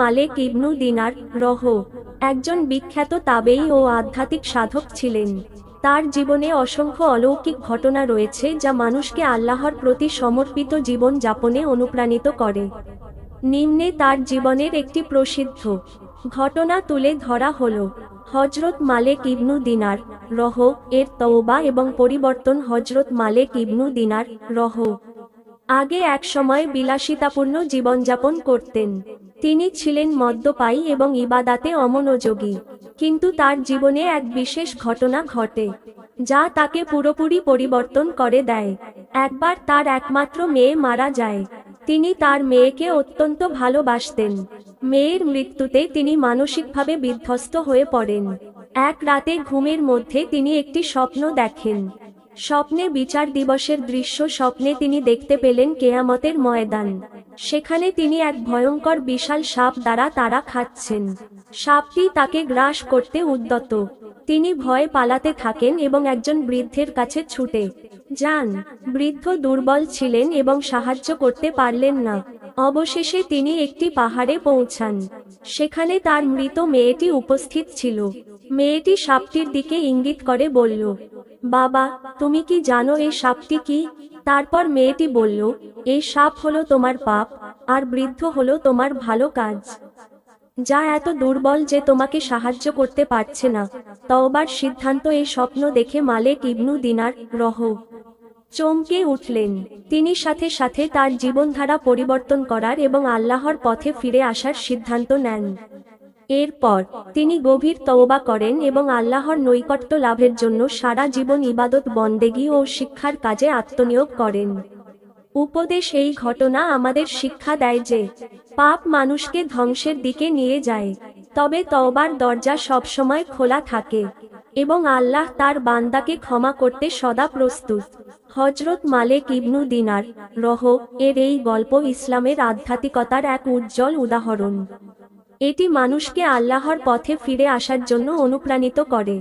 মালেক ইবনু দিনার রহ। একজন বিখ্যাত তাবেই ও আধ্যাত্মিক সাধক ছিলেন। তার জীবনে অসংখ্য অলৌকিক ঘটনা রয়েছে যা মানুষকে আল্লাহর প্রতি সমর্পিত জীবন যাপনে অনুপ্রাণিত করে। নিম্নে তার জীবনের একটি প্রসিদ্ধ ঘটনা তুলে ধরা হলো হজরত মালেক ইবনু দিনার রহ এর তওবা এবং পরিবর্তন হজরত মালেক ইবনু দিনার রহ। আগে এক সময় বিলাসিতাপূর্ণ জীবনযাপন করতেন। তিনি ছিলেন মদ্যপায়ী এবং ইবাদাতে অমনোযোগী। কিন্তু তার জীবনে এক বিশেষ ঘটনা ঘটে, যা তাকে পুরোপুরি পরিবর্তন করে দেয়। একবার তার একমাত্র মেয়ে মারা যায়। তিনি তার মেয়েকে অত্যন্ত ভালোবাসতেন। মেয়ের মৃত্যুতে তিনি মানসিকভাবে বিধ্বস্ত হয়ে পড়েন। এক রাতে ঘুমের মধ্যে তিনি একটি স্বপ্ন দেখেন। স্বপ্নে বিচার দিবসের দৃশ্য স্বপ্নে তিনি দেখতে পেলেন কেয়ামতের ময়দান। সেখানে তিনি এক ভয়ঙ্কর বিশাল সাপ দ্বারা তারা খাচ্ছেন। সাপটি তাকে গ্রাস করতে উদ্যত। তিনি ভয়ে পালাতে থাকেন এবং একজন বৃদ্ধের কাছে ছুটে যান। বৃদ্ধ দুর্বল ছিলেন এবং সাহায্য করতে পারলেন না। অবশেষে তিনি একটি পাহাড়ে পৌঁছান। সেখানে তার মৃত মেয়েটি উপস্থিত ছিল। মেয়েটি সাপটির দিকে ইঙ্গিত করে বলল, বাবা, তুমি কি জানো এই সাপটি কি? তারপর মেয়েটি বলল, এই সাপ হলো তোমার পাপ। আর বৃদ্ধ হলো তোমার ভালো কাজ। যা এত দুর্বল যে তোমাকে সাহায্য করতে পারছে না। তওবার সিদ্ধান্ত এই স্বপ্ন দেখে মালেক ইবনু দিনার রহ। চমকে উঠলেন। তিনি সাথে সাথে তার জীবনধারা পরিবর্তন করার এবং আল্লাহর পথে ফিরে আসার সিদ্ধান্ত নেন। এরপর তিনি গভীর তওবা করেন এবং আল্লাহর নৈকট্য লাভের জন্য সারা জীবন ইবাদত, বন্দেগী ও শিক্ষার কাজে আত্মনিয়োগ করেন। উপদেশ এই ঘটনা আমাদের শিক্ষা দেয় যে, পাপ মানুষকে ধ্বংসের দিকে নিয়ে যায়, তবে তওবার দরজা সবসময় খোলা থাকে এবং আল্লাহ তার বান্দাকে ক্ষমা করতে সদা প্রস্তুত। হজরত মালেক ইবনু দিনার রহ, এর এই গল্প ইসলামের আধ্যাত্মিকতার এক উজ্জ্বল উদাহরণ। এটি মানুষকে আল্লাহর পথে ফিরে আসার জন্য অনুপ্রাণিত করে।